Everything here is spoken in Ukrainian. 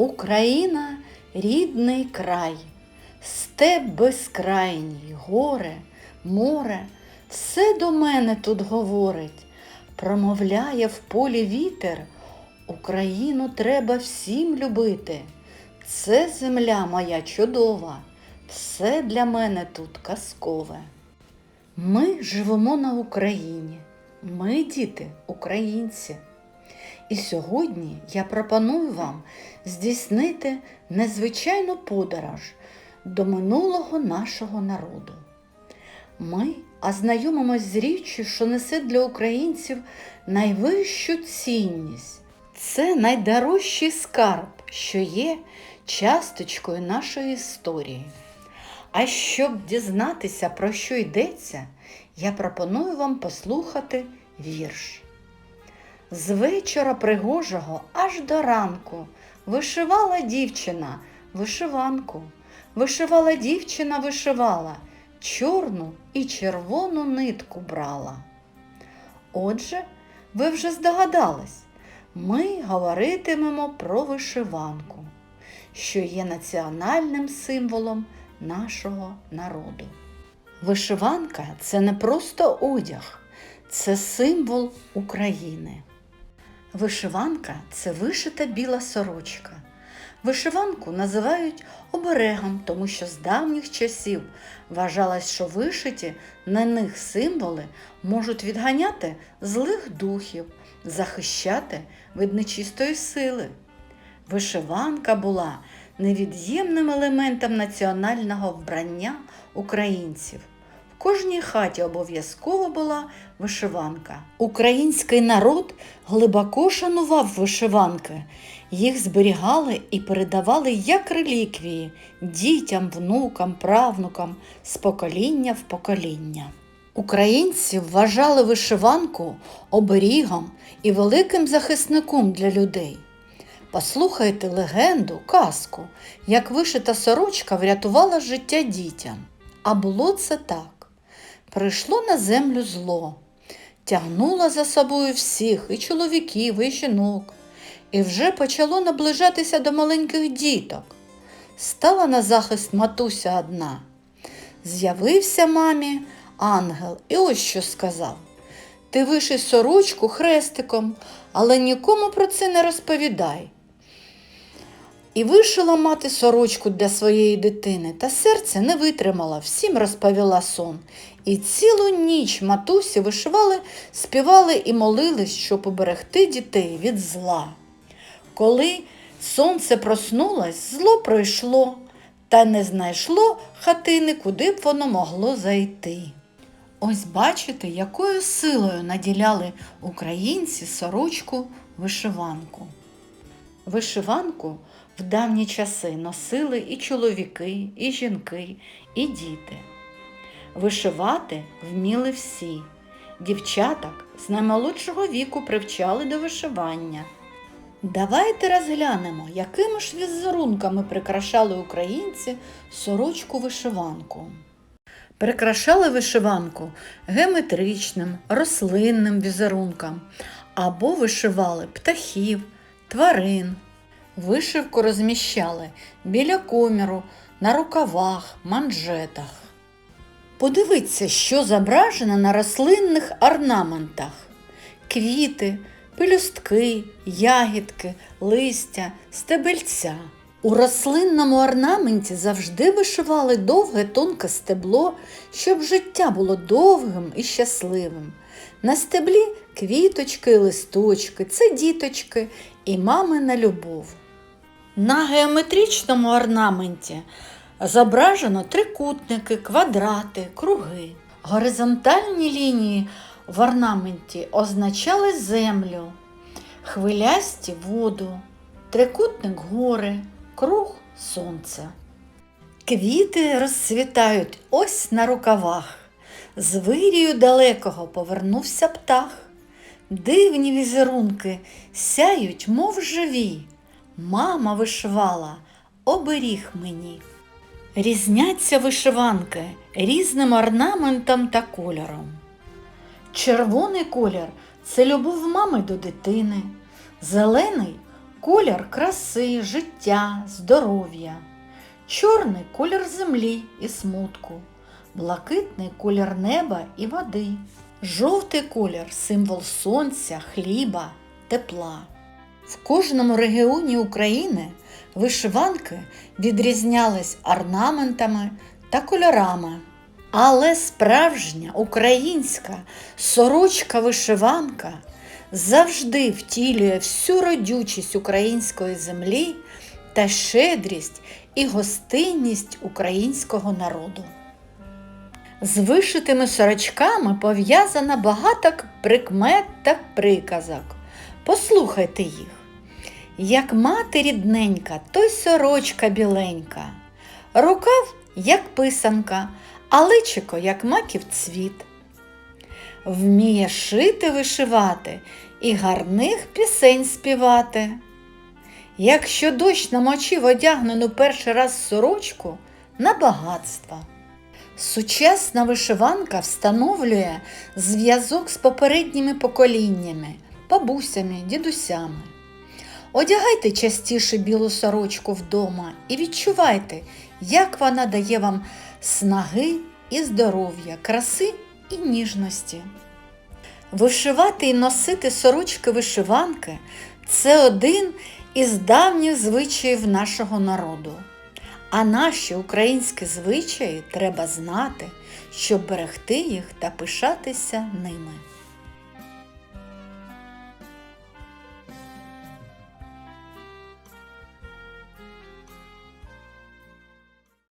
Україна рідний край, степ безкрайній, горе, море, все до мене тут говорить, промовляє в полі вітер, Україну треба всім любити. Це земля моя чудова, все для мене тут казкове. Ми живемо на Україні, ми діти українці. І сьогодні я пропоную вам здійснити незвичайну подорож до минулого нашого народу. Ми ознайомимось з річчю, що несе для українців найвищу цінність. Це найдорожчий скарб, що є часточкою нашої історії. А щоб дізнатися, про що йдеться, я пропоную вам послухати вірш. З вечора пригожого аж до ранку вишивала дівчина вишиванку. Вишивала дівчина, вишивала, чорну і червону нитку брала. Отже, ви вже здогадались, ми говоритимемо про вишиванку, що є національним символом нашого народу. Вишиванка це не просто одяг, це символ України. Вишиванка це вишита біла сорочка. Вишиванку називають оберегом, тому що з давніх часів вважалось, що вишиті на них символи можуть відганяти злих духів, захищати від нечистої сили. Вишиванка була невід'ємним елементом національного вбрання українців. Кожній хаті обов'язково була вишиванка. Український народ глибоко шанував вишиванки. Їх зберігали і передавали як реліквії дітям, внукам, правнукам з покоління в покоління. Українці вважали вишиванку оберігом і великим захисником для людей. Послухайте легенду, казку, як вишита сорочка врятувала життя дітям. А було це так. Прийшло на землю зло, тягнуло за собою всіх, і чоловіків, і жінок, і вже почало наближатися до маленьких діток. Стала на захист матуся одна. З'явився мамі ангел і ось що сказав. Ти виши сорочку хрестиком, але нікому про це не розповідай. І вишила мати сорочку для своєї дитини, та серце не витримала, всім розповіла сон. І цілу ніч матусі вишивали, співали і молились, щоб уберегти дітей від зла. Коли сонце проснулось, зло пройшло, та не знайшло хатини, куди б воно могло зайти. Ось бачите, якою силою наділяли українці сорочку вишиванку. Вишиванку в давні часи носили і чоловіки, і жінки, і діти. Вишивати вміли всі. Дівчаток з наймолодшого віку привчали до вишивання. Давайте розглянемо, якими ж візерунками прикрашали українці сорочку вишиванку. Прикрашали вишиванку геометричним, рослинним візерунком або вишивали птахів, тварин. Вишивку розміщали біля коміру, на рукавах, манжетах. Подивіться, що зображено на рослинних орнаментах: квіти, пелюстки, ягідки, листя, стебельця. У рослинному орнаменті завжди вишивали довге тонке стебло, щоб життя було довгим і щасливим. На стеблі квіточки і листочки, це діточки і мамина любов. На геометричному орнаменті зображено трикутники, квадрати, круги. Горизонтальні лінії в орнаменті означали землю, хвилясті воду, трикутник гори, круг сонце. Квіти розцвітають ось на рукавах. З вирію далекого повернувся птах. Дивні візерунки сяють, мов живі. Мама вишивала оберіг мені. Різняться вишиванки різним орнаментом та кольором. Червоний колір це любов мами до дитини, зелений колір краси, життя, здоров'я, чорний колір землі і смутку, блакитний колір неба і води, жовтий колір символ сонця, хліба, тепла. В кожному регіоні України вишиванки відрізнялись орнаментами та кольорами. Але справжня українська сорочка-вишиванка завжди втілює всю родючість української землі та щедрість і гостинність українського народу. З вишитими сорочками пов'язано багато прикмет та приказок. Послухайте їх. Як мати рідненька, то й сорочка біленька, рукав, як писанка, а личико, як маків цвіт. Вміє шити вишивати і гарних пісень співати. Якщо дощ намочив одягнену перший раз сорочку на багатство. Сучасна вишиванка встановлює зв'язок з попередніми поколіннями, бабусями, дідусями. Одягайте частіше білу сорочку вдома і відчувайте, як вона дає вам снаги і здоров'я, краси і ніжності. Вишивати і носити сорочки вишиванки це один із давніх звичаїв нашого народу. А наші українські звичаї треба знати, щоб берегти їх та пишатися ними.